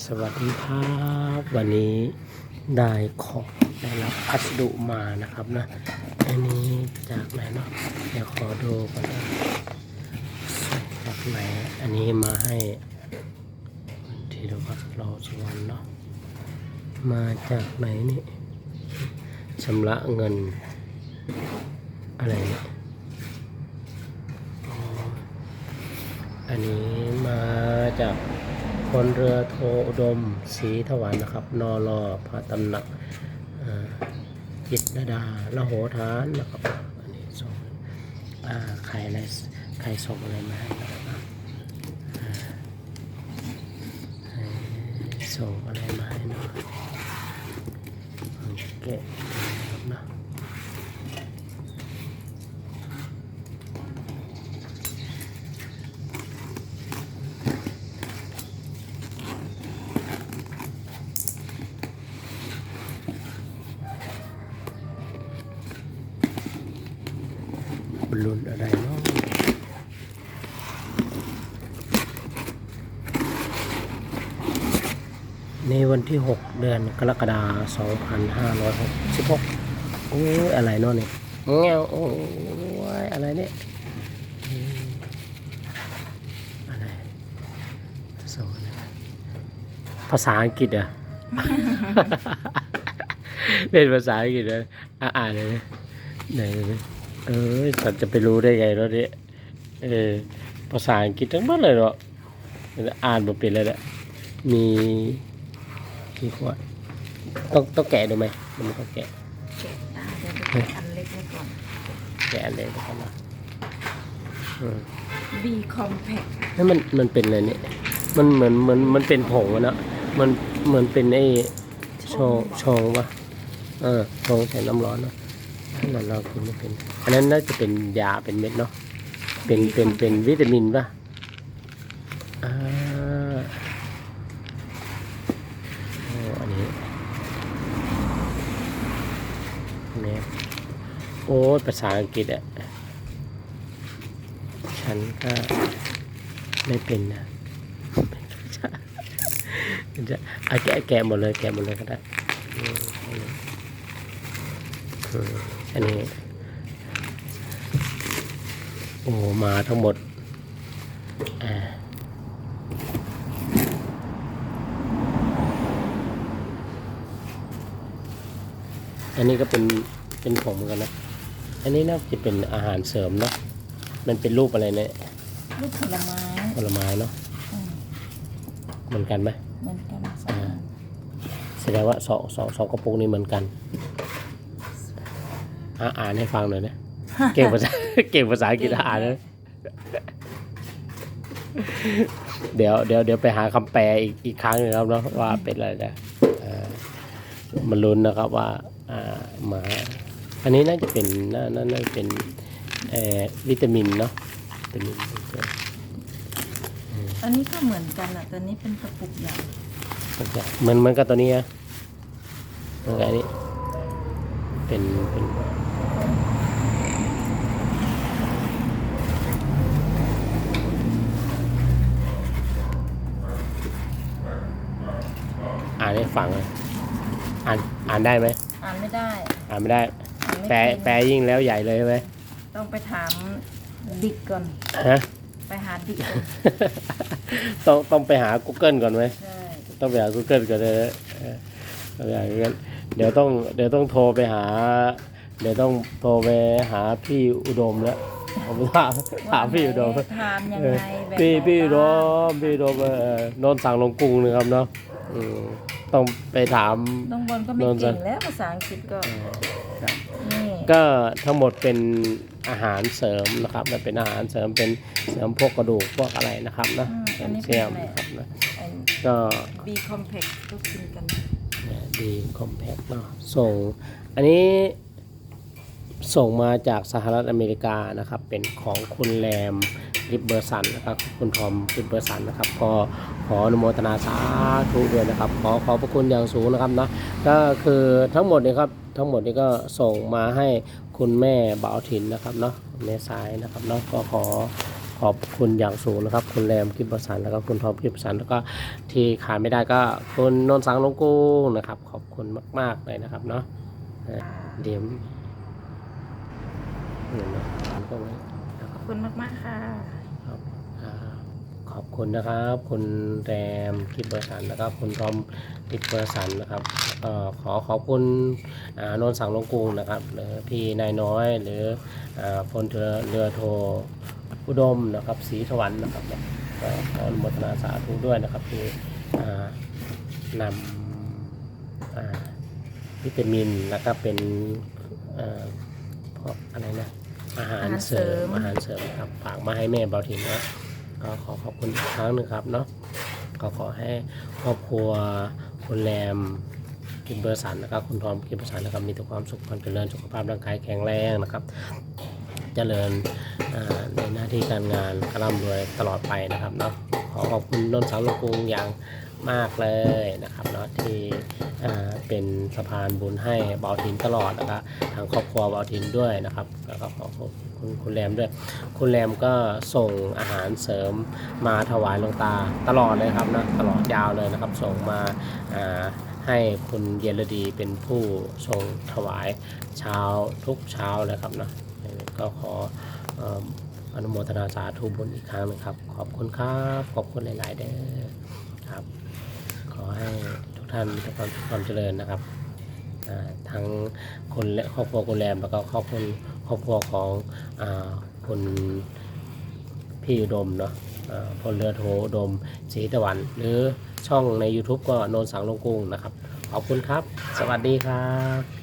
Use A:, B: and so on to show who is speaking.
A: สวัสดีครับวันนี้ได้ของได้รับพัสดุมานะครับนะอันนี้จากไหนเนาะเดี๋ยวขอดูก่อนนะจากไหนอันนี้มาให้ทีเดียวก็รอชวันเนาะมาจากไหนนี่ชำระเงิน อะไรเนี่ยอันนี้มาจาก ลเรือโทอุดมศรีถวันนะครับ นอรอพระตำหนักอ่ากิตนาดาละโหฐานนะครับอันนี้ส่งอ่าใครอะไรใครส่งอะไรมาให้นะครับอ่าให้ส่งอะไรมาให้เนาะโอเคนะครับนะ บอลลูนอะไรเนาะในวันที่ 6 เดือนกรกฎาคม2566โอ้ยอะไรเนาะเนี่ยเงาโอ้ยอะไรเนี่ยอืมอะไรสอนอะไรภาษาอังกฤษเหรอะเป็นภาษาอังกฤษเลยอะอ่านเลยนะไหนดูดิ เออสัตว์จะไปรู้ได้ไงแล้วเนี่ยเออภาษาอังกฤษทั้งหมดเลยเนาะอ่านบ่เป็นเลยแหละมีกี่ขวดต้องต้องแกะดูไหมมันต้องแกะ
B: เก็บได้เดี๋ยวไปแกะอันเล็กไว้ก่อน
A: แกะอันเลยนะครับนะอืม
B: B compact
A: นี่มันมันเป็นอะไรเนี่ยมันเหมือนเหมือนมันเป็นผงอะเนาะมันเหมือนเป็นไอ้ชองชองปะเออชองใส่น้ำร้อนเนาะ นั่นนะเราคือไม่เป็นอันนั้นน่าจะเป็นยาเป็นเม็ดเนาะเป็นเป็นเป็นวิตามินปะอ่าโอ้อันนี้เนี่โอ้ภาษาอังกฤษอะฉันก็ไม่เป็นนะจะเอาแกะแกะหมดเลยแกะหมดเลยก็ได้อืม อันนี้อืมอันนี้ โอ้มาทั้งหมด อ่าอันนี้ก็เป็นเป็นผงเหมือนกันนะ อันนี้น่าจะเป็นอาหารเสริมเนาะ มันเป็นรูปอะไรเนี่ย
B: ลูกผลไม้
A: ผลไม้เนาะ
B: อืม
A: เหมือนกันไหม
B: เหมือนกันสอ
A: อ่า
B: ง
A: แสดงว่าสองสองสองกระปุกนี้เหมือนกัน อะอ่านให้ฟังหน่อยนะเก่งภาษาเก่งภาษาอังกฤษอ่านนะเดี๋ยวเดี๋ยวเดี๋ยวไปหาคำแปลอีกอีกครั้งหนึงครับเนาะว่าเป็นอะไรนะเอ่อมันลุ้นนะครับว่าอ่ามา อันนี้น่าจะเป็นน่าน่าน่าจะเป็นเอ่อวิตามินเนาะวิตามิน
B: อันนี้ก็เหมือนกันอะแต่นี้เป็นกระปุกใหญ่
A: มันจะเหมือนเหมือนกับตัวนี้นะเหมือนกับอันนี้ เป็นเป็น อ่านให้ฟังเลยอ่านอ่านได้ไหม
B: อ่านไม่ได้
A: อ่านไม่ได้
B: อ่านไม่
A: แปล
B: เป็น
A: แปลยิ่งแล้วใหญ่เลยใช่ไหม
B: ต้องไปถามดิกก่อน
A: ฮะ
B: ไปหาดิกก่อน
A: ต้องต้องไปหา Google ก่อนไหม
B: ใช่
A: ต้องไปหา Google ก่อนเลยนะเออต้องไปหา Google เดี๋ยวต้องเดี๋ยวต้องโทรไปหา เดี๋ยวต้องโทรไปหาพี่อุดมแล้วผมถามถามพี่อุดม
B: ว่าไหนทานยัง
A: เออ
B: ไงแบบ
A: พี่
B: ไหน
A: พี่อุด
B: บ้าง
A: มพี่อุดมเออนนท์สั่งลงกรุงนะครับเนาะอืม ต้องไปถาม
B: น้องบอลก็ไม่
A: โดนซะ
B: เก่งแล้วภาษาอังกฤษก็
A: ครับ
B: นี่
A: ก็ทั้งหมดเป็นอาหารเสริมนะครับมันเป็นอาหารเสริมเป็นเสริมพวกกระดูกพวกอะไรนะครับนะ
B: อืม
A: แค
B: อัน
A: ล
B: นี้
A: เซี
B: เป็น
A: ยม
B: อะไร
A: นะครับนะ
B: อัน
A: ก็
B: B compact ก็กินกัน
A: ดีคอมแพคเนาะส่ง อันนี้ส่งมาจากสหรัฐอเมริกานะครับ เป็นของคุณแรม ริบเบอร์สันนะครับคุณทอมริบเบอร์สันนะครับก็ขออนุโมทนาสาธุด้วยนะครับ ขอขอบพระคุณอย่างสูงนะครับนะก็คือทั้งหมดนี่ครับทั้งหมดนี่ก็ส่งมาให้คุณแม่บ่าวถิ่นนะครับเนาะแม่สายนะครับเนาะก็ขอขอบคุณอย่างสูงนะครับ คุณแรมกิบประสันแล้วก็คุณทอมกิบประสันแล้วก็ที่ขาดไม่ได้ก็คุณนนท์สังลงกุ้งนะครับ ขอบคุณมาก ๆเลยนะครับเนาะเดี๋ยวเนไหมก็ไว้นะ
B: ขอบคุณมากๆค่ะ
A: ครับขอบคุณนะครับ คุณแรมกิบเบอร์สันแล้วก็คุณทอมกิบเบอร์สันนะครับขอขอบคุณอ่านนท์สังลงกรุงนะครับหรือพี่นายน้อย หรืออพลเรือโทอุดมนะครับศรีสวรรค์นะครับก็ขออนุโมทนาสาธุด้วยนะครับที่อ่านำวิตามินแล้วก็เป็นอ่าพวกอะไรนะ อาหารเสริมอาหารเสริมครับฝากมาให้แม่เบาถินนะก็ขอขอบคุณอีกครั้งหนึ่งครับเนาะก็ขอให้ครอบครัวคุณแรมกินเบอร์สันนะครับคุณทอมกินเบอร์สันนะครับมีแต่ความสุขความเจริญสุขภาพร่างกายแข็งแรงนะครับเจริญในหน้าที่การงานกระร่ำรวยตลอดไปนะครับเนาะขอขอบคุณนนท์สังลงกรุงอย่าง มากเลยนะครับเนาะที่เป็นสะพานบุญให้เบาทินตลอดแล้วก็ทางครอบครัวเบาทินด้วยนะครับแล้วก็ขอขอบคุณคุณแรมด้วย คุณแรมก็ส่งอาหารเสริมมาถวายหลวงตาตลอดเลยครับนะตลอดยาวเลยนะครับ ส่งมาให้คุณเยนรดีเป็นผู้ส่งถวายเช้าทุกเช้าเลยครับนะก็ขออนุโมทนาสาธุบุญอีกครั้งหนึงครับ ขอบคุณครับ ขอบคุณหลาย ๆ เด้อ ครับ ขอให้ทุกท่านมีความสุขความเจริญนะครับทั้งคนและครอบครัวคุณแรมแล้วก็ครอบครัวครอบครัวของอคุณพี่อุดมเนาะพลเรือโทอุดมศรีตะวัน หรือช่องใน YouTube ก็โนนสังลงกรุงนะครับ ขอบคุณครับ สวัสดีครับ